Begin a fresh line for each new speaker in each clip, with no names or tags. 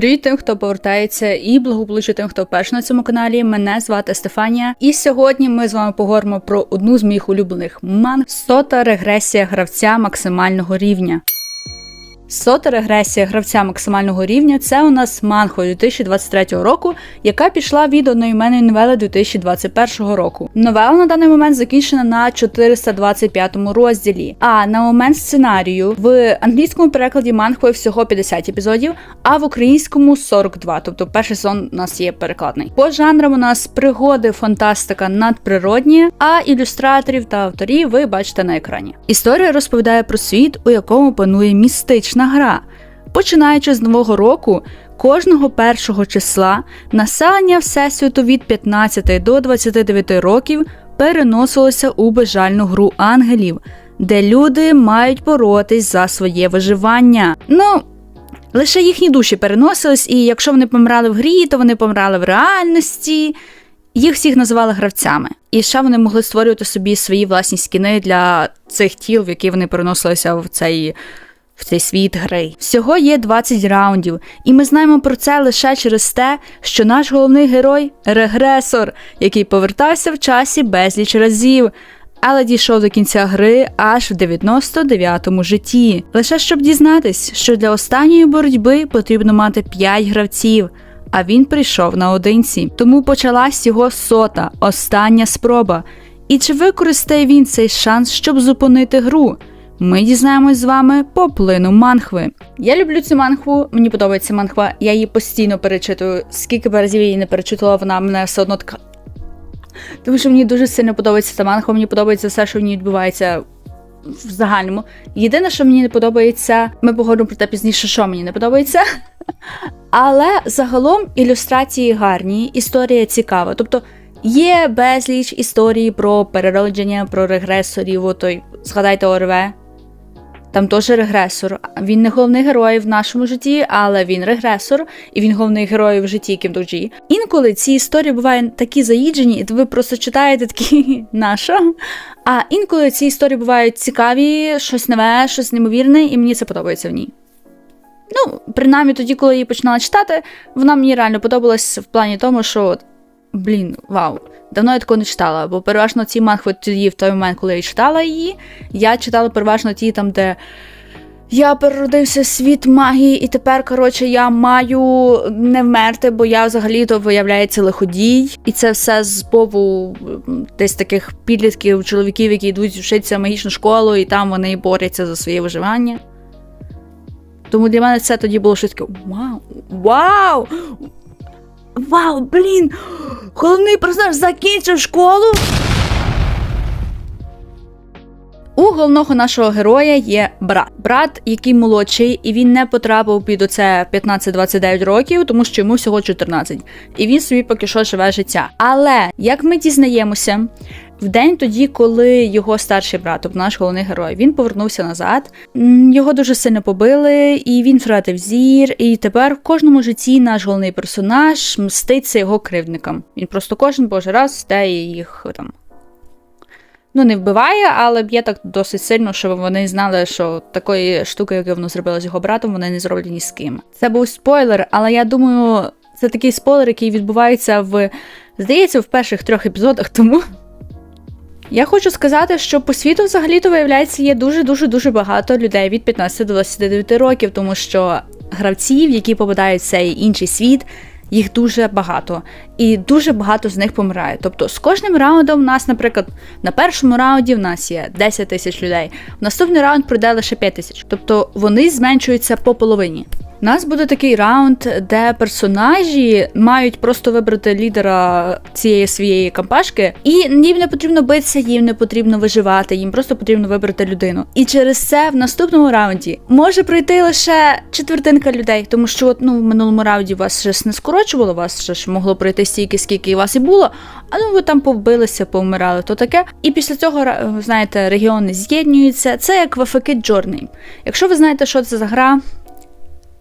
Привіт тим, хто повертається, і благополуччя тим, хто перший на цьому каналі. Мене звати Стефанія. І сьогодні ми з вами поговоримо про одну з моїх улюблених манг сота регресія гравця максимального рівня. Сота регресія гравця максимального рівня це у нас манхо 2023 року, яка пішла від одноіменної новели 2021 року. Новела на даний момент закінчена на 425 розділі. А на момент сценарію в англійському перекладі манхою всього 50 епізодів, а в українському 42, тобто перший сезон у нас є перекладний. По жанрам у нас пригоди, фантастика, надприродні, а ілюстраторів та авторів ви бачите на екрані. Історія розповідає про світ, у якому панує містична гра. Починаючи з нового року, кожного першого числа населення Всесвіту від 15 до 29 років переносилося у безжальну гру ангелів, де люди мають боротись за своє виживання. Ну, лише їхні душі переносились, і якщо вони помирали в грі, то вони помирали в реальності. Їх всіх називали гравцями, і ще вони могли створювати собі свої власні скіни для цих тіл, в які вони переносилися в цей в цей світ гри. Всього є 20 раундів, і ми знаємо про це лише через те, що наш головний герой регресор, який повертався в часі безліч разів. Але дійшов до кінця гри аж в 99-му житті. Лише щоб дізнатись, що для останньої боротьби потрібно мати 5 гравців, а він прийшов наодинці. Тому почалась його сота, остання спроба. І чи використає він цей шанс, щоб зупинити гру? Ми дізнаємось з вами по плину манхви. Я люблю цю манхву, мені подобається манхва, я її постійно перечитую. Скільки б разів я її не перечитувала, вона мене все одно така. Тому що мені дуже сильно подобається ця манхва, мені подобається все, що в ній відбувається в загальному. Єдине, що мені не подобається, ми поговоримо про те пізніше, що мені не подобається. Але загалом ілюстрації гарні, історія цікава. Тобто є безліч історій про переродження, про регресорів. Отой, згадайте ОРВ. Там теж регресор. Він не головний герой в нашому житті, але він регресор, і він головний герой в житті Кімдоджі. Інколи ці історії бувають такі заїджені, і ви просто читаєте такі наша. А інколи ці історії бувають цікаві, щось нове, щось неймовірне, і мені це подобається в ній. Ну, принаймні тоді, коли я її починала читати, вона мені реально подобалась в плані тому, що. Блін, вау, давно я такого не читала, бо переважно ці манхви тоді, в той момент, коли я читала її, я читала переважно ті там, де я переродився світ магії, і тепер, коротше, я маю не вмерти, бо я взагалі-то виявляється лиходій. І це все з пову десь таких підлітків, чоловіків, які йдуть вчитися в магічну школу, і там вони борються за своє виживання. Тому для мене це тоді було щось таке вау! Вау! Вау, блін! Головний персонаж закінчив школу. У головного нашого героя є брат. Брат, який молодший, і він не потрапив під оце 15-29 років, тому що йому всього 14. І він собі поки що живе життя. Але як ми дізнаємося, в день тоді, коли його старший брат, тобто наш головний герой, він повернувся назад. Його дуже сильно побили, і він втратив зір. І тепер в кожному житті наш головний персонаж мститься його кривдникам. Він просто кожен божий раз стає їх там. Ну, не вбиває, але б'є так досить сильно, щоб вони знали, що такої штуки, яку воно зробило з його братом, вони не зроблять ні з ким. Це був спойлер, але я думаю, це такий спойлер, який відбувається в, здається, в перших трьох епізодах тому. Я хочу сказати, що по світу взагалі-то виявляється є дуже-дуже дуже багато людей від 15 до 29 років, тому що гравців, які попадають в цей інший світ, їх дуже багато, і дуже багато з них помирає. Тобто з кожним раундом в нас, наприклад, на першому раунді в нас є 10 тисяч людей, в наступний раунд пройде лише 5 тисяч. Тобто вони зменшуються по половині. У нас буде такий раунд, де персонажі мають просто вибрати лідера цієї своєї кампашки, і їм не потрібно битися, їм не потрібно виживати, їм просто потрібно вибрати людину. І через це в наступному раунді може пройти лише четвертинка людей, тому що ну, в минулому раунді вас щось не скорочувало, вас ще могло пройти стільки, скільки і вас і було. А ну ви там повбилися, повмирали, то таке. І після цього, знаєте, регіони з'єднуються. Це як в Journey. Якщо ви знаєте, що це за гра.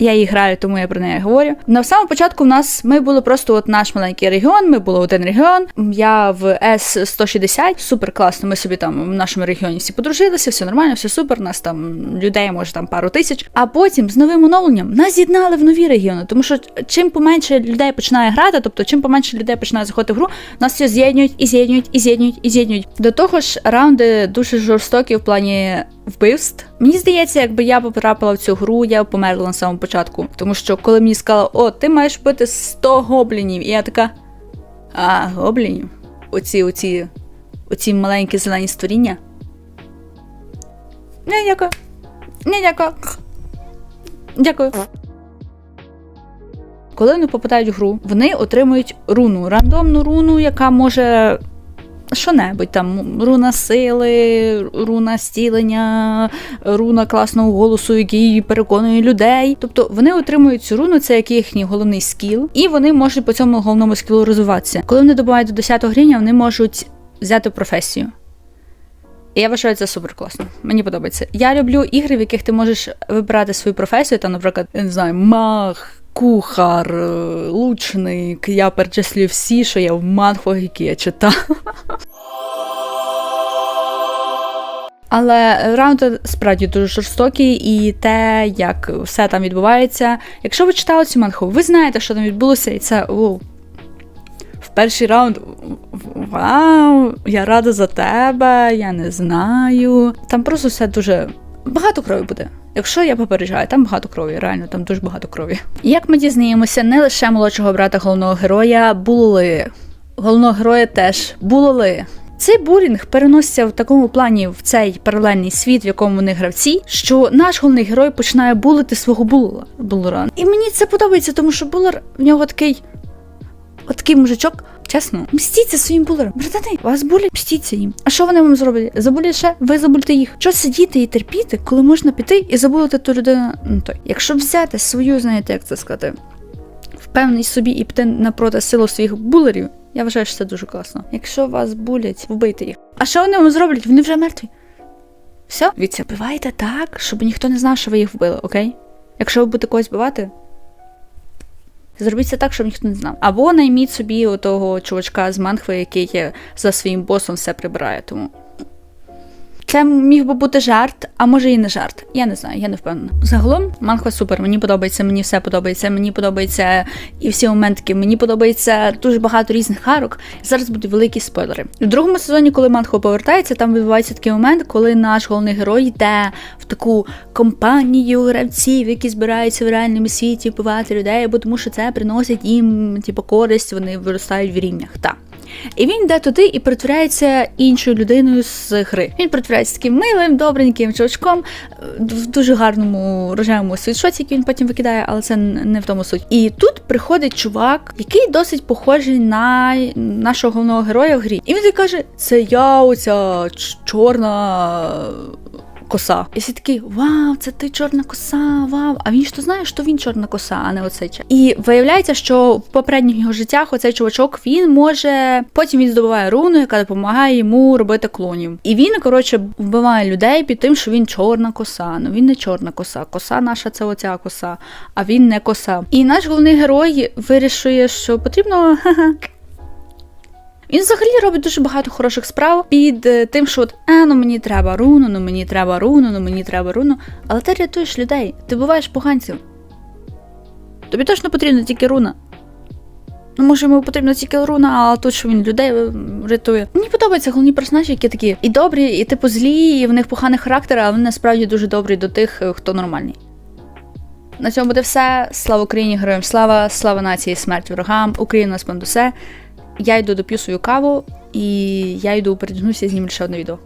Я її граю, тому я про неї говорю. На самому початку в нас ми були просто от наш маленький регіон. Ми були один регіон. Я в С 160 супер класно. Ми собі там в нашому регіоні всі подружилися, все нормально, все супер. Нас там людей може там пару тисяч. А потім з новим оновленням нас з'єднали в нові регіони. Тому що чим поменше людей починає грати, тобто чим поменше людей починає заходити в гру, нас все з'єднують і з'єднують, і з'єднують, і з'єднують. До того ж, раунди дуже жорстокі в плані вбивств. Мені здається, якби я потрапила в цю гру, я б померла на самому початку. Тому що коли мені сказали, о, ти маєш бити 100 гоблінів, і я така. А, гоблінів? Оці, оці, оці маленькі зелені створіння. Не, дякую. Не, дякую. Дякую. Коли вони попадають в гру, вони отримують руну, рандомну руну, яка може що-небудь там руна сили, руна стілення, руна класного голосу, який переконує людей. Тобто вони отримують цю руну, це як їхній головний скіл, і вони можуть по цьому головному скілу розвиватися. Коли вони добувають до 10 рівня, вони можуть взяти професію. Я вважаю це супер класно. Мені подобається. Я люблю ігри, в яких ти можеш вибирати свою професію, там, наприклад, я не знаю, маг. Кухар, е, лучник, я перечислюю всі, що є в манхвах, які я читав. Але раунди справді дуже жорстокі, і те, як все там відбувається. Якщо ви читали цю манху, ви знаєте, що там відбулося, і це оу. В перший раунд вау, я рада за тебе, я не знаю. Там просто все дуже багато крові буде. Якщо я попереджаю, там багато крові, реально, там дуже багато крові. Як ми дізнаємося, не лише молодшого брата головного героя були. Головного героя теж були. Цей булінг переноситься в такому плані в цей паралельний світ, в якому вони гравці, що наш головний герой починає булити свого булера. булера. І мені це подобається, тому що булер в нього такий. От такий мужичок, чесно, мстіться своїм булерам. Братани, вас булять, мстіться їм. А що вони вам зроблять? Забулять ще? Ви забудьте їх. Що сидіти і терпіти, коли можна піти і забулити ту людину? Ну той. Якщо взяти свою, знаєте, як це сказати, впевненість собі і піти напроти силу своїх булерів, я вважаю, що це дуже класно. Якщо вас булять, вбийте їх. А що вони вам зроблять? Вони вже мертві. Все, Віця, вбивайте так, щоб ніхто не знав, що ви їх вбили, окей? Якщо ви будете когось вбивати, Зробіть це так, щоб ніхто не знав. Або найміть собі того чувачка з манхви, який за своїм босом все прибирає. Тому це міг би бути жарт, а може і не жарт. Я не знаю, я не впевнена. Загалом манхва супер. Мені подобається, мені все подобається. Мені подобається і всі моментики. Мені подобається дуже багато різних арок. Зараз будуть великі спойлери. У другому сезоні, коли манхва повертається, там відбувається такий момент, коли наш головний герой йде в таку компанію гравців, які збираються в реальному світі вбивати людей, бо тому що це приносить їм типу, користь, вони виростають в рівнях. І він йде туди і притворяється іншою людиною з гри. Він притворяється таким милим, добреньким чувачком в дуже гарному рожевому світшоті, який він потім викидає, але це не в тому суть. І тут приходить чувак, який досить похожий на нашого головного героя в грі. І він каже: Це я, оця чорна коса. І всі такі, вау, це ти чорна коса, вау. А він ж то знає, що він чорна коса, а не оцей чек. І виявляється, що в попередніх його життях оцей чувачок він може. Потім він здобуває руну, яка допомагає йому робити клонів. І він, коротше, вбиває людей під тим, що він чорна коса. Ну він не чорна коса. Коса наша це оця коса, а він не коса. І наш головний герой вирішує, що потрібно. Він взагалі робить дуже багато хороших справ під е, тим, що от а, ну мені треба руну, ну мені треба руну, ну мені треба руну. Але ти рятуєш людей, ти буваєш поганців. Тобі точно потрібна тільки руна. Ну, може, йому потрібна тільки руна, а тут що він людей е, рятує. Мені подобаються головні персонажі, які такі і добрі, і типу злі, і в них поганий характер, а вони насправді дуже добрі до тих, е, хто нормальний. На цьому буде все. Слава Україні, героям слава, слава нації, смерть ворогам, Україна нас понад. Я йду доп'ю свою каву, і я йду передягнуся і ним ще одне відео.